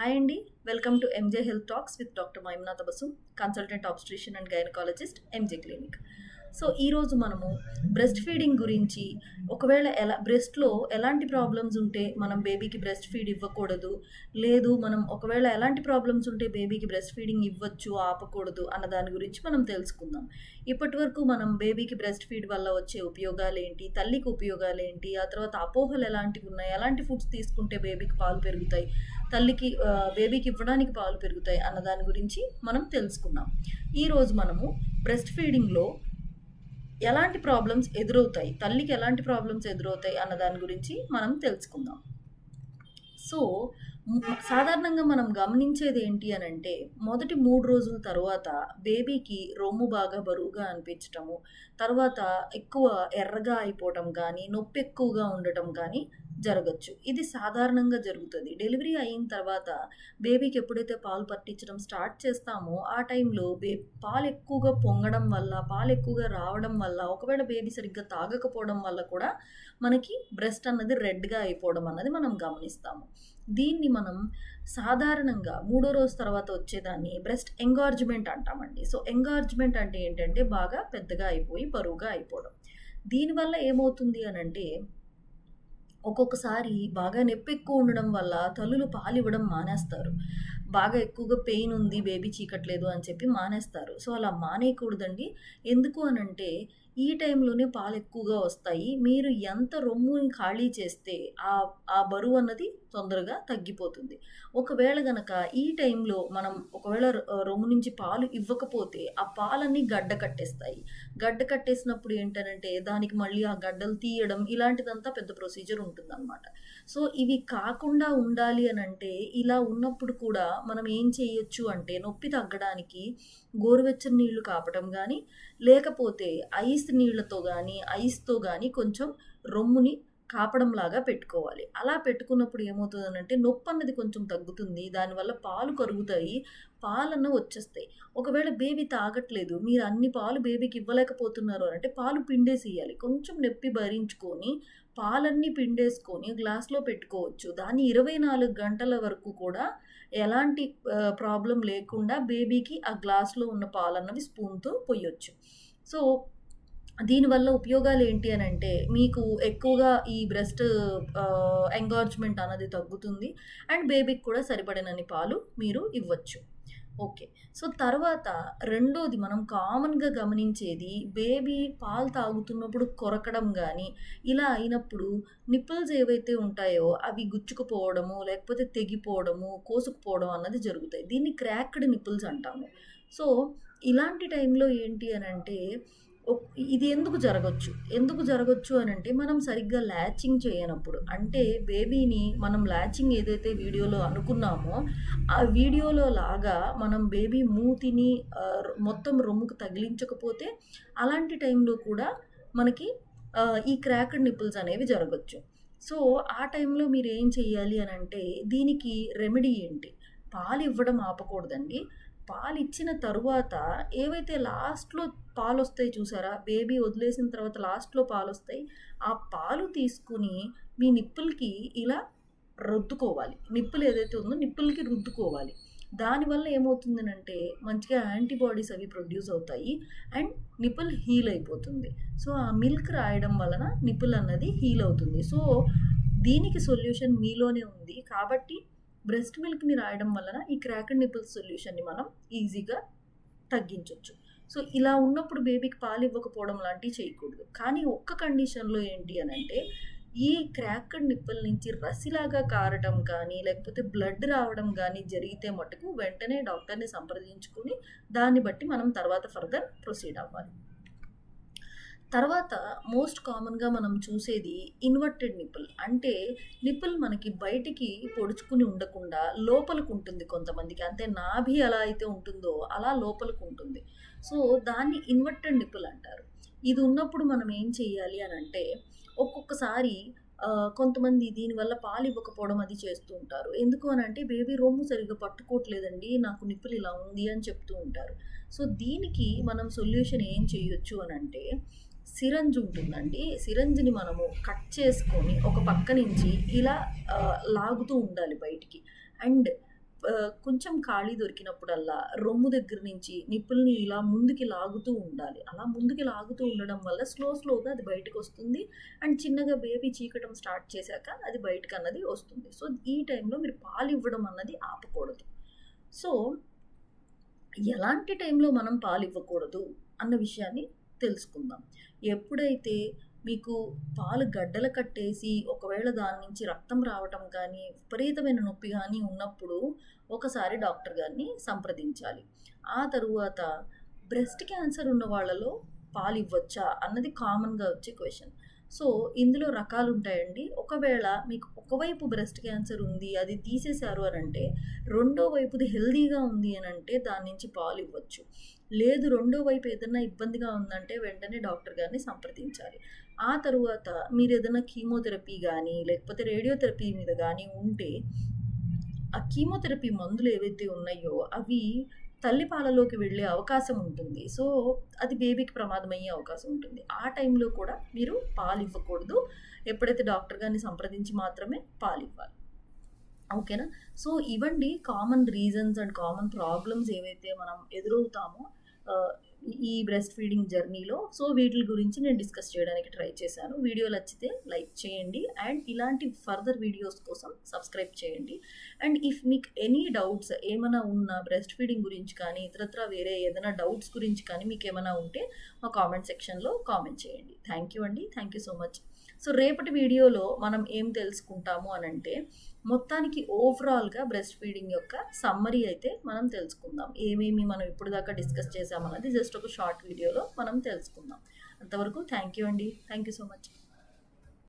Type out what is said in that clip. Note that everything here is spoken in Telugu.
హాయ్ అండి welcome to MJ health talks with doctor Maimna Tabassum consultant obstetrician and gynaecologist MJ clinic so ఈరోజు మనము బ్రెస్ట్ ఫీడింగ్ గురించి ఒకవేళ ఎలా బ్రెస్ట్లో ఎలాంటి ప్రాబ్లమ్స్ ఉంటే మనం బేబీకి బ్రెస్ట్ ఫీడ్ ఇవ్వకూడదు? లేదు మనం ఒకవేళ ఎలాంటి ప్రాబ్లమ్స్ ఉంటే బేబీకి బ్రెస్ట్ ఫీడింగ్ ఇవ్వచ్చు ఆపకూడదు అన్న దాని గురించి మనం తెలుసుకుందాం. ఇప్పటి వరకు మనం బేబీకి బ్రెస్ట్ ఫీడ్ వల్ల వచ్చే ఉపయోగాలు ఏంటి తల్లికి ఉపయోగాలు ఏంటి ఆ తర్వాత అపోహలు ఎలాంటివి ఉన్నాయి? ఎలాంటి ఫుడ్స్ తీసుకుంటే బేబీకి పాలు పెరుగుతాయి? తల్లికి బేబీకి ఇవ్వడానికి పాలు పెరుగుతాయి అన్న దాని గురించి మనం తెలుసుకుందాం. ఈరోజు మనము బ్రెస్ట్ ఫీడింగ్లో ఎలాంటి ప్రాబ్లమ్స్ ఎదురవుతాయి? తల్లికి ఎలాంటి ప్రాబ్లమ్స్ ఎదురవుతాయి? అన్న దాని గురించి మనం తెలుసుకుందాం. సో సాధారణంగా మనం గమనించేది ఏంటి అని అంటే మొదటి మూడు రోజుల తర్వాత బేబీకి రొమ్ము బాగా బరువుగా అనిపించటము తర్వాత ఎక్కువ ఎర్రగా అయిపోవటం కానీ నొప్పి ఎక్కువగా ఉండటం కానీ జరగచ్చు. ఇది సాధారణంగా జరుగుతుంది. డెలివరీ అయిన తర్వాత బేబీకి ఎప్పుడైతే పాలు పట్టించడం స్టార్ట్ చేస్తామో ఆ టైంలో బే పాలు ఎక్కువగా పొంగడం వల్ల పాలు ఎక్కువగా రావడం వల్ల ఒకవేళ బేబీ సరిగ్గా తాగకపోవడం వల్ల కూడా మనకి బ్రెస్ట్ అన్నది రెడ్గా అయిపోవడం అన్నది మనం గమనిస్తాము. దీన్ని మనం సాధారణంగా మూడో రోజు తర్వాత వచ్చేదాన్ని బ్రెస్ట్ ఎంగార్జ్మెంట్ అంటామండి. సో ఎంగార్జ్మెంట్ అంటే ఏంటంటే బాగా పెద్దగా అయిపోయి బరువుగా అయిపోవడం. దీనివల్ల ఏమవుతుంది అని అంటే ఒక్కొక్కసారి బాగా నొప్పి ఎక్కువ ఉండడం వల్ల తల్లులు పాలు ఇవ్వడం మానేస్తారు. బాగా ఎక్కువగా పెయిన్ ఉంది బేబీ చీకట్లేదు అని చెప్పి మానేస్తారు. సో అలా మానేయకూడదండి. ఎందుకు అని అంటే ఈ టైంలోనే పాలు ఎక్కువగా వస్తాయి. మీరు ఎంత రొమ్ముని ఖాళీ చేస్తే ఆ ఆ బరువు అన్నది తొందరగా తగ్గిపోతుంది. ఒకవేళ గనక ఈ టైంలో మనం ఒకవేళ రొమ్ము నుంచి పాలు ఇవ్వకపోతే ఆ పాలన్నీ గడ్డ కట్టేస్తాయి. గడ్డ కట్టేసినప్పుడు ఏంటనంటే దానికి మళ్ళీ ఆ గడ్డలు తీయడం ఇలాంటిదంతా పెద్ద ప్రొసీజర్ ఉంటుందన్నమాట. సో ఇవి కాకుండా ఉండాలి అని అంటే ఇలా ఉన్నప్పుడు కూడా మనం ఏం చేయొచ్చు అంటే నొప్పి తగ్గడానికి గోరువెచ్చని నీళ్ళు కాపటం కానీ లేకపోతే ఐస్ నీళ్ళతో కానీ ఐస్తో కానీ కొంచెం రొమ్ముని కాపడం లాగా పెట్టుకోవాలి. అలా పెట్టుకున్నప్పుడు ఏమవుతుందనంటే నొప్పి అన్నది కొంచెం తగ్గుతుంది దానివల్ల పాలు కరుగుతాయి పాలన్న వచ్చేస్తాయి. ఒకవేళ బేబీ తాగట్లేదు మీరు అన్ని పాలు బేబీకి ఇవ్వలేకపోతున్నారు అంటే పాలు పిండేసేయాలి. కొంచెం నొప్పి భరించుకొని పాలన్నీ పిండేసుకొని గ్లాస్లో పెట్టుకోవచ్చు. దాన్ని ఇరవై నాలుగు గంటల వరకు కూడా ఎలాంటి ప్రాబ్లం లేకుండా బేబీకి ఆ గ్లాస్లో ఉన్న పాలన్నవి స్పూన్తో పొయ్యొచ్చు. సో దీనివల్ల ఉపయోగాలు ఏంటి అని అంటే మీకు ఎక్కువగా ఈ బ్రెస్ట్ ఎంగార్జ్మెంట్ అన్నది తగ్గుతుంది. అండ్ బేబీకి కూడా సరిపడినన్ని పాలు మీరు ఇవ్వచ్చు. ఓకే. సో తర్వాత రెండోది మనం కామన్గా గమనించేది బేబీ పాలు తాగుతున్నప్పుడు కొరకడం కానీ ఇలా అయినప్పుడు నిప్పుల్స్ ఏవైతే ఉంటాయో అవి గుచ్చుకుపోవడము లేకపోతే తెగిపోవడము కోసుకుపోవడం అన్నది జరుగుతాయి. దీన్ని క్రాక్డ్ నిప్పుల్స్ అంటాము. సో ఇలాంటి టైంలో ఏంటి అని అంటే ఇది ఎందుకు జరగచ్చు? ఎందుకు జరగచ్చు అని అంటే మనం సరిగ్గా ల్యాచింగ్ చేయనప్పుడు. అంటే బేబీని మనం ల్యాచింగ్ ఏదైతే వీడియోలో అనుకున్నామో ఆ వీడియోలో లాగా మనం బేబీ మూతిని మొత్తం రొమ్ముకు తగిలించకపోతే అలాంటి టైంలో కూడా మనకి ఈ క్రాక్డ్ నిప్పుల్స్ అనేవి జరగచ్చు. సో ఆ టైంలో మీరు ఏం చెయ్యాలి అని అంటే దీనికి రెమెడీ ఏంటి? పాలు ఇవ్వడం ఆపకూడదండి. పాలు ఇచ్చిన తరువాత ఏవైతే లాస్ట్లో పాలు వస్తాయి చూసారా? బేబీ వదిలేసిన తర్వాత లాస్ట్లో పాలు వస్తాయి ఆ పాలు తీసుకుని మీ నిప్పులకి ఇలా రుద్దుకోవాలి. నిప్పులు ఏదైతే ఉందో నిప్పులకి రుద్దుకోవాలి. దానివల్ల ఏమవుతుందనంటే మంచిగా యాంటీబాడీస్ అవి ప్రొడ్యూస్ అవుతాయి అండ్ నిప్పుల్ హీల్ అయిపోతుంది. సో ఆ మిల్క్ రాయడం వలన నిప్పుల్ అన్నది హీల్ అవుతుంది. సో దీనికి సొల్యూషన్ మీలోనే ఉంది. కాబట్టి బ్రెస్ట్ మిల్క్ని రాయడం వలన ఈ క్రాకెడ్ నిపుల్ సొల్యూషన్ని మనం ఈజీగా తగ్గించవచ్చు సో ఇలా ఉన్నప్పుడు బేబీకి పాలు ఇవ్వకపోవడం లాంటివి చేయకూడదు. కానీ ఒక్క కండిషన్లో ఏంటి అని అంటే ఈ క్రాక్డ్ నిప్పుల నుంచి రసిలాగా కారటం కానీ లేకపోతే బ్లడ్ రావడం కానీ జరిగితే మటుకు వెంటనే డాక్టర్ని సంప్రదించుకుని దాన్ని బట్టి మనం తర్వాత ఫర్దర్ ప్రొసీడ్ అవ్వాలి. తర్వాత మోస్ట్ కామన్గా మనం చూసేది ఇన్వర్టెడ్ నిప్పుల్ అంటే నిప్పుల్ మనకి బయటికి పొడుచుకుని ఉండకుండా లోపలికి ఉంటుంది కొంతమందికి. అంటే నాభి ఎలా అయితే ఉంటుందో అలా లోపలికి ఉంటుంది. సో దాన్ని ఇన్వర్టెడ్ నిప్పుల్ అంటారు. ఇది ఉన్నప్పుడు మనం ఏం చేయాలి అని అంటే ఒక్కొక్కసారి కొంతమంది దీనివల్ల పాలు ఇవ్వకపోవడం అది చేస్తూ ఉంటారు. ఎందుకు అని అంటే బేబీ రొమ్ము సరిగ్గా పట్టుకోవట్లేదండి నాకు నిప్పులు ఇలా ఉంది అని చెప్తూ ఉంటారు. సో దీనికి మనం సొల్యూషన్ ఏం చేయొచ్చు అని అంటే సిరంజ్ ఉంటుందండి సిరంజ్ని మనము కట్ చేసుకొని ఒక పక్క నుంచి ఇలా లాగుతూ ఉండాలి బయటికి అండ్ కొంచెం ఖాళీ దొరికినప్పుడల్లా రొమ్ము దగ్గర నుంచి నిప్పుల్ని ఇలా ముందుకి లాగుతూ ఉండాలి. అలా ముందుకి లాగుతూ ఉండడం వల్ల స్లో స్లోగా అది బయటకు వస్తుంది అండ్ చిన్నగా బేబీ చీకటం స్టార్ట్ చేశాక అది బయటకన్నది వస్తుంది. సో, ఈ టైంలో మీరు పాలు ఇవ్వడం అన్నది ఆపకూడదు. సో, ఎలాంటి టైంలో మనం పాలు ఇవ్వకూడదు అన్న విషయాన్ని తెలుసుకుందాం. ఎప్పుడైతే మీకు పాలు గడ్డలు కట్టేసి ఒకవేళ దాని నుంచి రక్తం రావటం కానీ, విపరీతమైన నొప్పి కానీ ఉన్నప్పుడు ఒకసారి డాక్టర్ గారిని సంప్రదించాలి. ఆ తరువాత బ్రెస్ట్ క్యాన్సర్ ఉన్న వాళ్ళలో పాలు ఇవ్వచ్చా అన్నది కామన్‌గా వచ్చే క్వశ్చన్ సో, ఇందులో రకాలుంటాయండి. ఒకవేళ మీకు ఒకవైపు బ్రెస్ట్ క్యాన్సర్ ఉంది. అది తీసేశారు అంటే రెండో వైపుది హెల్తీగా ఉంది అని అంటే దాని నుంచి పాలు ఇవ్వచ్చు లేదు రెండో వైపు ఏదైనా ఇబ్బందిగా ఉందంటే వెంటనే డాక్టర్ గారిని సంప్రదించాలి. ఆ తరువాత మీరు ఏదైనా కీమోథెరపీ కానీ లేకపోతే రేడియోథెరపీ మీద కానీ ఉంటే, ఆ కీమోథెరపీ మందులు ఏవైతే ఉన్నాయో అవి తల్లి పాలలోకి వెళ్ళే అవకాశం ఉంటుంది. సో, అది బేబీకి ప్రమాదమయ్యే అవకాశం ఉంటుంది. ఆ టైంలో కూడా మీరు పాలు ఇవ్వకూడదు ఎప్పుడైతే డాక్టర్ గారిని సంప్రదించి మాత్రమే పాలు ఇవ్వాలి ఓకేనా? సో, ఇవండి common reasons and common problems ఏవైతే మనం ఎదురవుతామో ఈ బ్రెస్ట్ ఫీడింగ్ జర్నీలో. సో, వీటి గురించి నేను డిస్కస్ చేయడానికి ట్రై చేశాను. వీడియో నచ్చితే లైక్ చేయండి. అండ్ ఇలాంటి ఫర్దర్ వీడియోస్ కోసం సబ్స్క్రైబ్ చేయండి. అండ్ ఇఫ్ మీకు ఎనీ డౌట్స్ ఏమైనా ఉన్న బ్రెస్ట్ ఫీడింగ్ గురించి కానీ, ఇతరత్ర వేరే ఏదైనా డౌట్స్ గురించి కానీ మీకు ఏమైనా ఉంటే మా కామెంట్ సెక్షన్‌లో కామెంట్ చేయండి. థ్యాంక్ యూ అండి. Thank you so much. So, రేపటి వీడియోలో మనం ఏం తెలుసుకుంటాము అనంటే, మొత్తానికి ఓవరాల్‌గా బ్రెస్ట్ ఫీడింగ్ యొక్క సమ్మరీ అయితే మనం తెలుసుకుందాం. ఏమేమి మనం ఇప్పటిదాకా డిస్కస్ చేసామన్నది జస్ట్ ఒక షార్ట్ వీడియోలో మనం తెలుసుకుందాం. అంతవరకు థ్యాంక్ యూ అండి. Thank you so much.